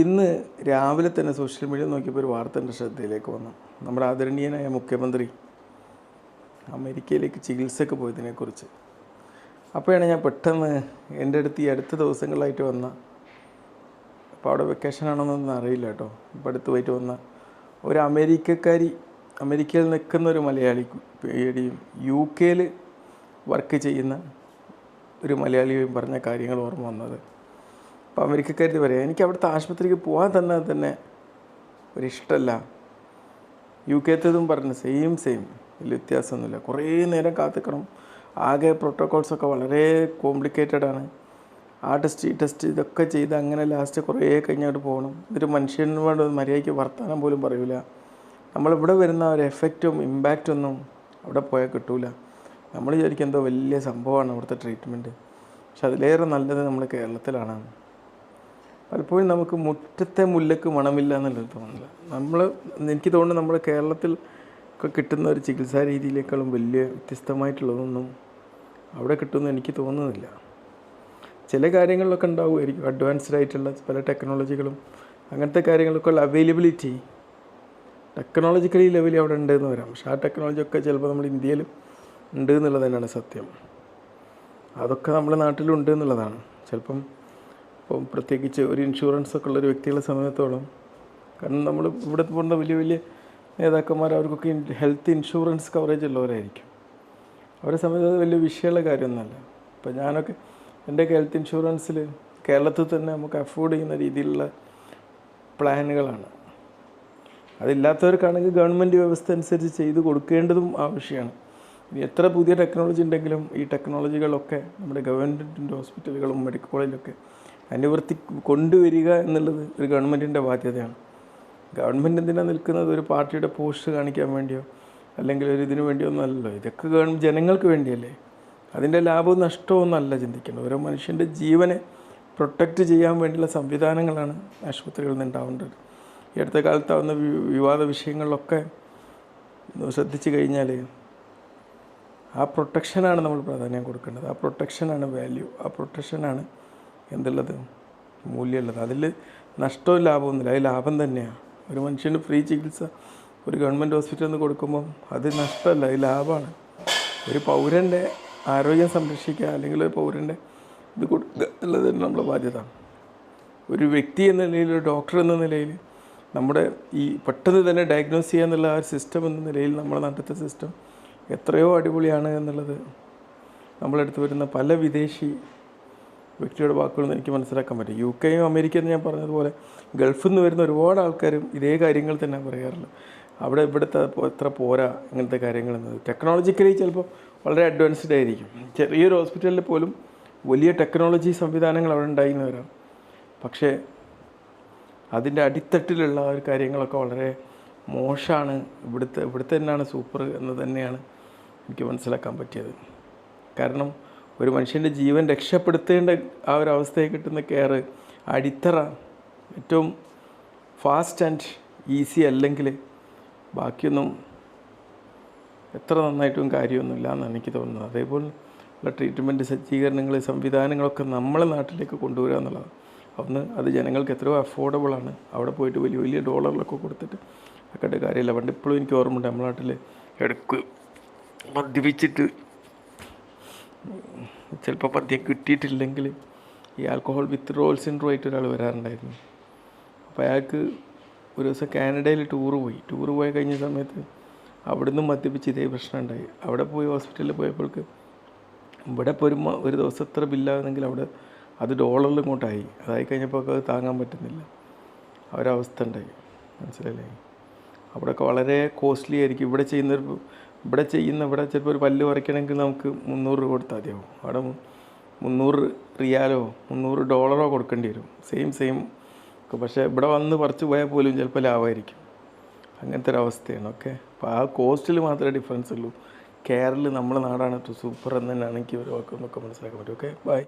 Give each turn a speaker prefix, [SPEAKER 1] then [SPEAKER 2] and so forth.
[SPEAKER 1] ഇന്ന് രാവിലെ തന്നെ സോഷ്യൽ മീഡിയ നോക്കിയപ്പോൾ ഒരു വാർത്ത എന്റെ ശ്രദ്ധയിലേക്ക് വന്നു. നമ്മുടെ ആദരണീയനായ മുഖ്യമന്ത്രി അമേരിക്കയിലേക്ക് ചികിത്സയ്ക്ക് പോയതിനെക്കുറിച്ച്. അപ്പോഴാണ് ഞാൻ പെട്ടെന്ന് എന്റെ അടുത്ത് ഈ അടുത്ത ദിവസങ്ങളായിട്ട് വന്ന അപ്പോൾ അവിടെ വെക്കേഷൻ ആണെന്നൊന്നും അറിയില്ല കേട്ടോ. ഇപ്പോൾ അടുത്ത് പോയിട്ട് വന്ന ഒരു അമേരിക്കക്കാരി അമേരിക്കയിൽ നിൽക്കുന്ന ഒരു മലയാളി പേടിയും യു കെയിൽ വർക്ക് ചെയ്യുന്ന ഒരു മലയാളിയും പറഞ്ഞ കാര്യങ്ങൾ ഓർമ്മ വന്നത് അപ്പോൾ അമേരിക്കക്കാരി പറയാം എനിക്ക് അവിടുത്തെ ആശുപത്രിക്ക് പോകാൻ തന്നെ തന്നെ ഒരിഷ്ടമല്ല യു കെത്തതും പറഞ്ഞു സെയിം സെയിം വലിയ വ്യത്യാസമൊന്നുമില്ല. കുറേ നേരം കാത്തിക്കണം. ആകെ പ്രോട്ടോകോൾസൊക്കെ വളരെ കോംപ്ലിക്കേറ്റഡ് ആണ്. ആ ടെസ്റ്റ് ഈ ടെസ്റ്റ് ഇതൊക്കെ ചെയ്ത് അങ്ങനെ ലാസ്റ്റ് കുറേ കഴിഞ്ഞിട്ട് പോകണം. ഇതൊരു മനുഷ്യനോട് മര്യാദയ്ക്ക് വർത്തമാനം പോലും പറയൂല. നമ്മളിവിടെ വരുന്ന ഒരു എഫക്റ്റും ഇമ്പാക്റ്റൊന്നും അവിടെ പോയാൽ കിട്ടൂല. നമ്മൾ വിചാരിക്കും എന്തോ വലിയ സംഭവമാണ് അവിടുത്തെ ട്രീറ്റ്മെന്റ് പക്ഷെ അതിലേറെ നല്ലത് നമ്മൾ കേരളത്തിലാണ്. പലപ്പോഴും നമുക്ക് മുറ്റത്തെ മുല്ലക്ക് മണമില്ല എന്നുള്ളത് തോന്നില്ല നമ്മൾ എനിക്ക് തോന്നുന്നു നമ്മുടെ കേരളത്തിൽ ഒക്കെ കിട്ടുന്ന ഒരു ചികിത്സാ രീതിയിലേക്കാളും വലിയ വ്യത്യസ്തമായിട്ടുള്ളതൊന്നും അവിടെ കിട്ടുമെന്ന് എനിക്ക് തോന്നുന്നില്ല. ചില കാര്യങ്ങളിലൊക്കെ ഉണ്ടാവുമായിരിക്കും. അഡ്വാൻസ്ഡ് ആയിട്ടുള്ള പല ടെക്നോളജികളും അങ്ങനത്തെ കാര്യങ്ങളൊക്കെ ഉള്ള അവൈലബിലിറ്റി ടെക്നോളജിക്കലി ലെവലിൽ അവിടെ ഉണ്ട് എന്ന് വരാം. പക്ഷേ ആ ടെക്നോളജി ഒക്കെ ചിലപ്പോൾ നമ്മൾ ഇന്ത്യയിൽ ഉണ്ട് എന്നുള്ളത് തന്നെയാണ് സത്യം. അതൊക്കെ നമ്മുടെ നാട്ടിലുണ്ട് എന്നുള്ളതാണ്. ചിലപ്പം ഇപ്പം പ്രത്യേകിച്ച് ഒരു ഇൻഷുറൻസ് ഒക്കെ ഉള്ള ഒരു വ്യക്തികളെ സമയത്തോളം കാരണം നമ്മൾ ഇവിടെ പോകുന്ന വലിയ വലിയ നേതാക്കന്മാർ അവർക്കൊക്കെ ഹെൽത്ത് ഇൻഷുറൻസ് കവറേജ് ഉള്ളവരായിരിക്കും. അവരെ സമയത്ത് വലിയ വിഷയമുള്ള കാര്യമൊന്നുമല്ല. ഇപ്പം ഞാനൊക്കെ എന്റെയൊക്കെ ഹെൽത്ത് ഇൻഷുറൻസിൽ കേരളത്തിൽ തന്നെ നമുക്ക് അഫോർഡ് ചെയ്യുന്ന രീതിയിലുള്ള പ്ലാനുകളാണ്. അതില്ലാത്തവർക്കാണെങ്കിൽ ഗവൺമെന്റ് വ്യവസ്ഥ അനുസരിച്ച് ചെയ്ത് കൊടുക്കേണ്ടതും ആവശ്യമാണ്. എത്ര പുതിയ ടെക്നോളജി ഉണ്ടെങ്കിലും ഈ ടെക്നോളജികളൊക്കെ നമ്മുടെ ഗവൺമെന്റിന്റെ ഹോസ്പിറ്റലുകളും മെഡിക്കൽ കോളേജിലൊക്കെ അനുവർത്തി കൊണ്ടുവരിക എന്നുള്ളത് ഒരു ഗവൺമെന്റിന്റെ ബാധ്യതയാണ്. ഗവൺമെന്റ് എന്തിനാണ് നിൽക്കുന്നത്? ഒരു പാർട്ടിയുടെ പോസ്റ്റ് കാണിക്കാൻ വേണ്ടിയോ? അല്ലെങ്കിൽ ഒരു ഇതിനു വേണ്ടിയോ ഒന്നല്ലോ ഇതൊക്കെ ഗവൺ ജനങ്ങൾക്ക് വേണ്ടിയല്ലേ? അതിന്റെ ലാഭവും നഷ്ടവും ഒന്നല്ല ചിന്തിക്കുന്നത് ഓരോ മനുഷ്യന്റെ ജീവനെ പ്രൊട്ടക്റ്റ് ചെയ്യാൻ വേണ്ടിയുള്ള സംവിധാനങ്ങളാണ് ആശുപത്രികളിൽ നിന്ന് ഉണ്ടാവേണ്ടത്. ഈ അടുത്ത കാലത്താവുന്ന വിവാദ വിഷയങ്ങളിലൊക്കെ ശ്രദ്ധിച്ചു കഴിഞ്ഞാൽ ആ പ്രൊട്ടക്ഷനാണ് നമ്മൾ പ്രാധാന്യം കൊടുക്കേണ്ടത്. ആ പ്രൊട്ടക്ഷനാണ് വാല്യൂ ആ പ്രൊട്ടക്ഷനാണ് എന്തുള്ളത്? മൂല്യമുള്ളത്. അതിൽ നഷ്ടവും ലാഭമൊന്നുമില്ല അത് ലാഭം തന്നെയാണ് ഒരു മനുഷ്യന് ഫ്രീ ചികിത്സ ഒരു ഗവൺമെന്റ് ഹോസ്പിറ്റലിൽ നിന്ന് കൊടുക്കുമ്പം അത് നഷ്ടമല്ല അത് ലാഭമാണ്. ഒരു പൗരന്റെ ആരോഗ്യം സംരക്ഷിക്കുക അല്ലെങ്കിൽ ഒരു പൗരന്റെ ഇത് കൊടുക്കുക എന്നുള്ളത് നമ്മുടെ ബാധ്യത. ഒരു വ്യക്തി എന്ന നിലയിൽ ഒരു ഡോക്ടർ എന്ന നിലയിൽ നമ്മുടെ ഈ പെട്ടെന്ന് തന്നെ ഡയഗ്നോസ് ചെയ്യുക എന്നുള്ള ആ ഒരു സിസ്റ്റം എന്ന നിലയിൽ നമ്മുടെ നാട്ടിലത്തെ സിസ്റ്റം എത്രയോ അടിപൊളിയാണ് എന്നുള്ളത് നമ്മളെടുത്ത് വരുന്ന പല വിദേശി വ്യക്തിയുടെ വാക്കുകളൊന്നും എനിക്ക് മനസ്സിലാക്കാൻ പറ്റും യു കെയും അമേരിക്കയും ഞാൻ പറഞ്ഞതുപോലെ ഗൾഫിൽ നിന്ന് വരുന്ന ഒരുപാട് ആൾക്കാരും ഇതേ കാര്യങ്ങൾ തന്നെ പറയാറുള്ളത്. അവിടെ ഇവിടുത്തെ എത്ര പോരാ അങ്ങനത്തെ കാര്യങ്ങൾ എന്നത് ടെക്നോളജിക്കലി ചിലപ്പോൾ വളരെ അഡ്വാൻസ്ഡ് ആയിരിക്കും. ചെറിയൊരു ഹോസ്പിറ്റലിൽ പോലും വലിയ ടെക്നോളജി സംവിധാനങ്ങൾ അവിടെ ഉണ്ടായിന്ന് വരാം പക്ഷേ അതിന്റെ അടിത്തട്ടിലുള്ള ഒരു കാര്യങ്ങളൊക്കെ വളരെ മോശമാണ്. ഇവിടുത്തെ ഇവിടുത്തെ തന്നെയാണ് സൂപ്പർ എന്ന് തന്നെയാണ് എനിക്ക് മനസ്സിലാക്കാൻ പറ്റിയത്. കാരണം ഒരു മനുഷ്യന്റെ ജീവൻ രക്ഷപ്പെടുത്തേണ്ട ആ ഒരു അവസ്ഥയിൽ കിട്ടുന്ന കെയർ അടിത്തറ ഏറ്റവും ഫാസ്റ്റ് ആൻഡ് ഈസി അല്ലെങ്കിൽ ബാക്കിയൊന്നും എത്ര നന്നായിട്ടും കാര്യമൊന്നുമില്ല എന്നാണ് എനിക്ക് തോന്നുന്നത്. അതേപോലെ ഉള്ള ട്രീറ്റ്മെന്റ് സജ്ജീകരണങ്ങൾ സംവിധാനങ്ങളൊക്കെ നമ്മളെ നാട്ടിലേക്ക് കൊണ്ടുവരിക എന്നുള്ളതാണ്. ഒന്ന് അത് ജനങ്ങൾക്ക് എത്രയോ അഫോർഡബിൾ ആണ്. അവിടെ പോയിട്ട് വലിയ വലിയ ഡോളറിലൊക്കെ കൊടുത്തിട്ട് ഒക്കെ കാര്യമില്ല. പണ്ട് ഇപ്പോഴും എനിക്ക് ഓർമ്മയുണ്ട് നമ്മുടെ നാട്ടിൽ എടുക്ക് മദ്യപിച്ചിട്ട് ചിലപ്പോൾ മദ്യം കിട്ടിയിട്ടില്ലെങ്കിൽ ഈ ആൽക്കഹോൾ റോൾ സിൻഡ്രോ ആയിട്ട് ഒരാൾ വരാറുണ്ടായിരുന്നു. അപ്പോൾ അയാൾക്ക് ഒരു ദിവസം കാനഡയിൽ ടൂറ് പോയി. ടൂറ് പോയി കഴിഞ്ഞ സമയത്ത് അവിടുന്ന് മദ്യപിച്ച് ഇതേ പ്രശ്നം ഉണ്ടായി. അവിടെ പോയി ഹോസ്പിറ്റലിൽ പോയപ്പോൾക്ക് ഇവിടെ ഇപ്പോൾ ഒരു ഒരു ദിവസം എത്ര ബില്ലാകുന്നെങ്കിൽ അവിടെ അത് ഡോളറിൽ ഇങ്ങോട്ടായി അതായി കഴിഞ്ഞപ്പോൾ അത് താങ്ങാൻ പറ്റുന്നില്ല. ഒരവസ്ഥ ഉണ്ടായി. മനസ്സിലല്ലേ അവിടെയൊക്കെ വളരെ കോസ്റ്റ്ലി ആയിരിക്കും. ഇവിടെ ചെയ്യുന്നൊരു ഇവിടെ ചെയ്യുന്ന ഇവിടെ ചിലപ്പോൾ ഒരു പല്ല് പറിക്കണമെങ്കിൽ നമുക്ക് മുന്നൂറ് രൂപ കൊടുത്താൽ മതിയാവും. അവിടെ മുന്നൂറ് റിയാലോ മുന്നൂറ് ഡോളറോ കൊടുക്കേണ്ടി വരും. സെയിം സെയിം പക്ഷേ ഇവിടെ വന്ന് പറിച്ചു പോയാൽ പോലും ചിലപ്പോൾ ലാഭമായിരിക്കും അങ്ങനത്തെ ഒരു അവസ്ഥയാണ്. ഓക്കെ അപ്പോൾ ആ കോസ്റ്റിൽ മാത്രമേ ഡിഫറൻസ് ഉള്ളൂ. കേരളിൽ നമ്മുടെ നാടാണ് സൂപ്പർ എന്ന് തന്നെയാണ് എനിക്ക് ഒരു വാക്കൊന്നൊക്കെ മനസ്സിലാക്കാൻ പറ്റും. Okay bye